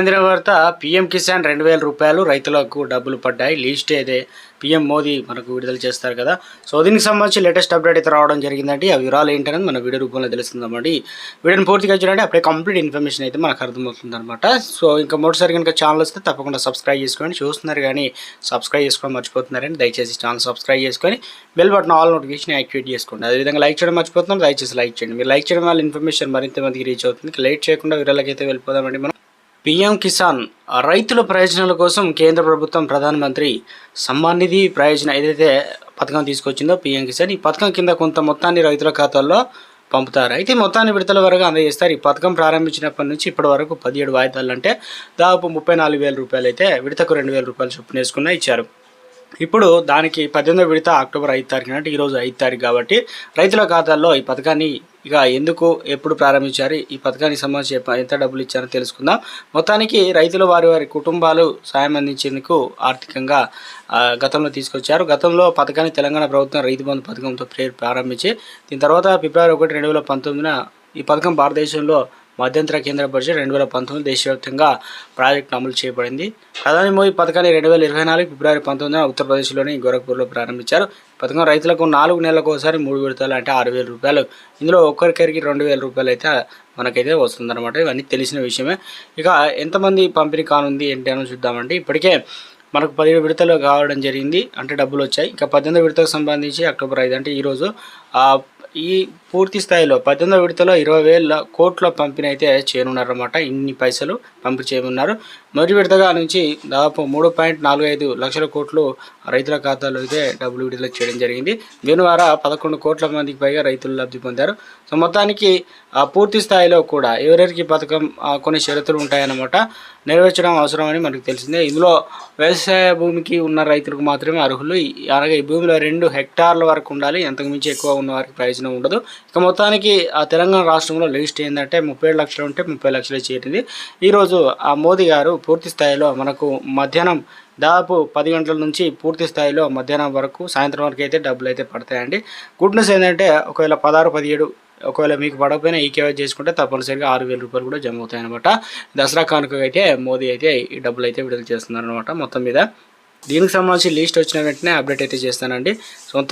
అందిన వార్త పీఎం కిసాన్ రెండు వేల రూపాయలు రైతులకు డబ్బులు పడ్డాయి. లీస్ట్ అయితే పీఎం మోదీ మనకు విడుదల చేస్తారు కదా. సో దీనికి సంబంధించి లేటెస్ట్ అప్డేట్ అయితే రావడం జరిగిందండి. ఆ వివరాలు ఏంటనేది మన వీడియో రూపంలో తెలుస్తుందన్నమాట వీడియోని పూర్తిగా చూడండి. అప్పుడే కంప్లీట్ ఇన్ఫర్మేషన్ అయితే మనకు అర్థమవుతుంది అనమాట సో ఇంకా మొదటిసారి కనుక ఛానల్ వస్తే తప్పకుండా సబ్స్క్రైబ్ చేసుకోండి. చూస్తున్నారు కానీ సబ్స్క్రైబ్ చేసుకోవడం మర్చిపోతున్నారని దయచేసి ఛానల్ సబ్స్క్రైబ్ చేసుకొని bell button all notification activate చేసుకోండి. అదేవిధంగా లైక్ చేయడం మర్చిపోతున్నారు దయచేసి లైక్ చేయండి. మీరు లైక్ చేయడం వల్ల ఇన్ఫర్మేషన్ మరింత మందికి రీచ్ అవుతుంది. లేట్ చేయకుండా వీరలకైతే వెళ్ళిపోదామండి మనం. పీఎం కిసాన్ రైతుల ప్రయోజనాల కోసం కేంద్ర ప్రభుత్వం ప్రధానమంత్రి సమ్మాన్ నిధి ప్రయోజనం ఏదైతే పథకం తీసుకొచ్చిందో పీఎం కిసాన్ ఈ పథకం కింద కొంత మొత్తాన్ని రైతుల ఖాతాల్లో పంపుతారు. అయితే మొత్తాన్ని విడతల వరకు అందజేస్తారు. ఈ పథకం ప్రారంభించినప్పటి నుంచి ఇప్పటి వరకు పదిహేడు వాయిదాలు అంటే దాదాపు ముప్పై నాలుగు వేల రూపాయలు అయితే విడతకు రెండు వేల రూపాయలు చొప్పున వేసుకున్న ఇచ్చారు. ఇప్పుడు దానికి పద్దెనిమిదో విడత అక్టోబర్ ఐదు తారీఖు అంటే ఈరోజు ఐదు తారీఖు కాబట్టి రైతుల ఖాతాల్లో ఈ పథకాన్ని ఇక ఎందుకు ఎప్పుడు ప్రారంభించారు? ఈ పథకానికి సంబంధించి ఎంత డబ్బులు ఇచ్చారో తెలుసుకుందాం. మొత్తానికి రైతులు వారి వారి కుటుంబాలు సాయం అందించేందుకు ఆర్థికంగా గతంలో తీసుకొచ్చారు. గతంలో పథకాన్ని తెలంగాణ ప్రభుత్వం రైతు బంధు పథకంతో ప్రే- ప్రారంభించి దీని తర్వాత ఫిబ్రవరి ఒకటి రెండు వేల పంతొమ్మిదిన ఈ పథకం భారతదేశంలో మధ్యంతర కేంద్ర బడ్జెట్ రెండు వేల పంతొమ్మిది దేశవ్యాప్తంగా ప్రాజెక్టు అమలు చేయబడింది. ప్రధాని మోదీ పథకాన్ని రెండు వేల ఇరవై నాలుగు ఫిబ్రవరి పంతొమ్మిదిన ఉత్తరప్రదేశ్లోని గోరఖ్పూర్లో ప్రారంభించారు. పథకం రైతులకు నాలుగు నెలలకు ఒకసారి మూడు విడతలు అంటే ఆరు వేల రూపాయలు. ఇందులో ఒక్కరికరికి రెండు వేల రూపాయలు అయితే మనకైతే వస్తుందన్నమాట. ఇవన్నీ తెలిసిన విషయమే. ఇక ఎంతమంది పంపిణీ కానుంది ఏంటి అని చూద్దామంటే ఇప్పటికే మనకు పదిహేడు విడతలు కావడం జరిగింది. అంటే డబ్బులు వచ్చాయి. ఇంకా పద్దెనిమిది విడతకు సంబంధించి అక్టోబర్ ఐదు అంటే ఈరోజు ఈ పూర్తి స్థాయిలో పద్దెనిమిదో విడతలో ఇరవై వేల కోట్ల పంపిణీ అయితే చేయనున్నారన్నమాట. ఇన్ని పైసలు పంపిణీ చేయనున్నారు. మొదటి విడతగా నుంచి దాదాపు మూడు పాయింట్ నాలుగు ఐదు లక్షల కోట్లు రైతుల ఖాతాలో అయితే డబ్బులు విడుదల చేయడం జరిగింది. దీని ద్వారా పదకొండు కోట్ల మందికి పైగా రైతులు లబ్ధి పొందారు. సో మొత్తానికి ఆ పూర్తి స్థాయిలో కూడా ఎవరెవరికి పథకం కొన్ని షరతులు ఉంటాయన్నమాట నెరవేర్చడం అవసరమని మనకు తెలిసిందే. ఇందులో వ్యవసాయ భూమికి ఉన్న రైతులకు మాత్రమే అర్హులు. అలాగే ఈ భూమిలో రెండు హెక్టార్ల వరకు ఉండాలి. ఎంతకుమించి ఎక్కువ ఉన్న వారికి ప్రయోజనం ఉండదు. ఇక మొత్తానికి ఆ తెలంగాణ రాష్ట్రంలో లిస్ట్ ఏంటంటే ముప్పై ఏడు లక్షలు ఉంటే ముప్పై లక్షలు చేరింది. ఈరోజు ఆ మోదీ గారు పూర్తి స్థాయిలో మనకు మధ్యాహ్నం దాదాపు పది గంటల నుంచి పూర్తి స్థాయిలో మధ్యాహ్నం వరకు సాయంత్రం వరకు అయితే డబ్బులు అయితే పడతాయండి. గుడ్ న్యూస్ ఏంటంటే ఒకవేళ పదహారు పదిహేడు ఒకవేళ మీకు పడకపోయినా ఈ కేవైసీ చేసుకుంటే తప్పనిసరిగా ఆరు వేల రూపాయలు కూడా జమ అవుతాయి అనమాట దసరా కానుక అయితే మోదీ అయితే ఈ డబ్బులు అయితే విడుదల చేస్తున్నారు అనమాట మొత్తం మీద. దీనికి సంబంధించి లిస్ట్ వచ్చిన వెంటనే అప్డేట్ అయితే చేస్తానండి. సొంత